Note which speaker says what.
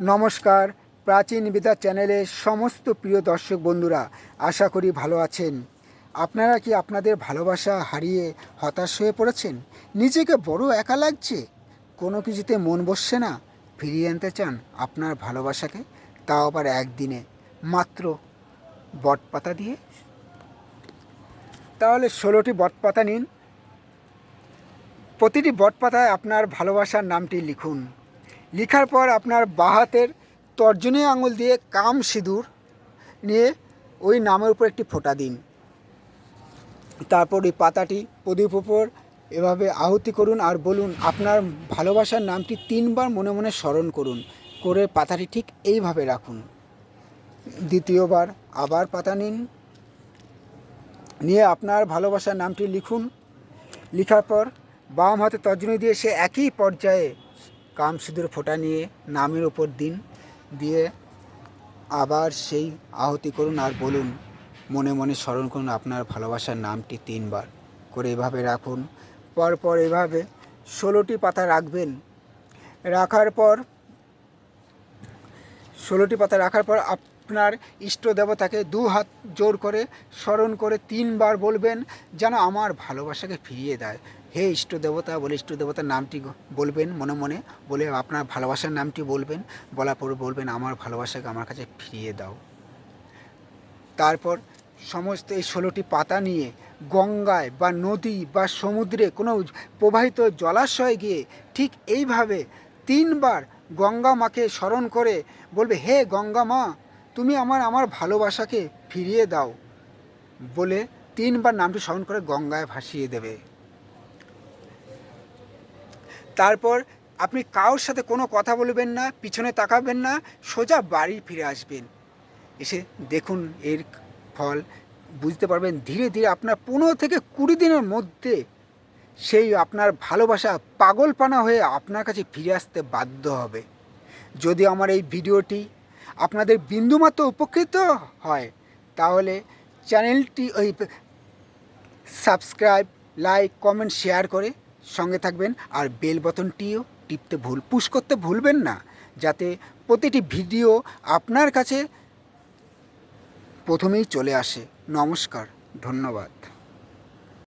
Speaker 1: নমস্কার, প্রাচীন বিদ্যা চ্যানেলের সমস্ত প্রিয় দর্শক বন্ধুরা, আশা করি ভালো আছেন। আপনারা কি আপনাদের ভালোবাসা হারিয়ে হতাশ হয়ে পড়েছেন? নিজেকে বড় একা লাগছে? কোনো কিছুতে মন বসছে না? ফিরিয়ে আনতে চান আপনার ভালোবাসাকে? তাও আবার একদিনে। মাত্র বটপাতা দিয়ে। তাহলে ষোলোটি বটপাতা নিন। প্রতিটি বটপাতায় আপনার ভালোবাসার নামটি লিখুন। লেখার পর আপনার বাহাতের তর্জনী আঙুল দিয়ে কাম সিঁদুর নিয়ে ওই নামের উপর একটি ফোঁটা দিন। তারপর ওই পাতাটি প্রদীপ উপর এভাবে আহুতি করুন আর বলুন, আপনার ভালোবাসার নামটি তিনবার মনে মনে স্মরণ করুন। করে পাতাটি ঠিক এইভাবে রাখুন। দ্বিতীয়বার আবার পাতা নিন। নিয়ে আপনার ভালোবাসার নামটি লিখুন। লিখার পর বাম হাতে তর্জনী দিয়ে সে একই পর্যায়ে কাম সিঁদুর ফোঁটা নিয়ে নামের ওপর দিন দিয়ে আবার সেই আহতি করুন আর বলুন, মনে মনে স্মরণ করুন আপনার ভালোবাসার নামটি তিনবার। করে এভাবে রাখুন। পরপর এভাবে ষোলোটি পাতা রাখবেন। রাখার পর, ষোলোটি পাতা রাখার পর আপনার ইষ্ট দেবতাকে দু হাত জোর করে স্মরণ করে তিনবার বলবেন যেন আমার ভালোবাসাকে ফিরিয়ে দেয়। হে ইষ্ট দেবতা, বলে ইষ্ট দেবতার নামটি বলবেন মনে মনে, বলে আপনার ভালোবাসার নামটি বলবেন, বলার পর বলবেন আমার ভালোবাসাকে আমার কাছে ফিরিয়ে দাও। তারপর সমস্ত এই ষোলোটি পাতা নিয়ে গঙ্গায় বা নদী বা সমুদ্রে কোনো প্রবাহিত জলাশয়ে গিয়ে ঠিক এইভাবে তিনবার গঙ্গা মাকে স্মরণ করে বলবে, হে গঙ্গা মা তুমি আমার আমার ভালোবাসাকে ফিরিয়ে দাও বলে তিনবার নামটি স্মরণ করে গঙ্গায় ভাসিয়ে দেবে। তারপর আপনি কারোর সাথে কোনো কথা বলবেন না, পিছনে তাকাবেন না, সোজা বাড়ি ফিরে আসবেন। এসে দেখুন এর ফল, বুঝতে পারবেন ধীরে ধীরে আপনার পনেরো থেকে কুড়ি দিনের মধ্যে সেই আপনার ভালোবাসা পাগলপানা হয়ে আপনার কাছে ফিরে আসতে বাধ্য হবে। যদি আমার এই ভিডিওটি আপনাদের বিন্দুমাত্র উপকৃত হয়, তাহলে চ্যানেলটি ওই সাবস্ক্রাইব, লাইক, কমেন্ট, শেয়ার করে সঙ্গে থাকবেন আর বেল বটনটিও টিপতে ভুল, পুশ করতে ভুলবেন না, যাতে প্রতিটি ভিডিও আপনার কাছে প্রথমেই চলে আসে। নমস্কার, ধন্যবাদ।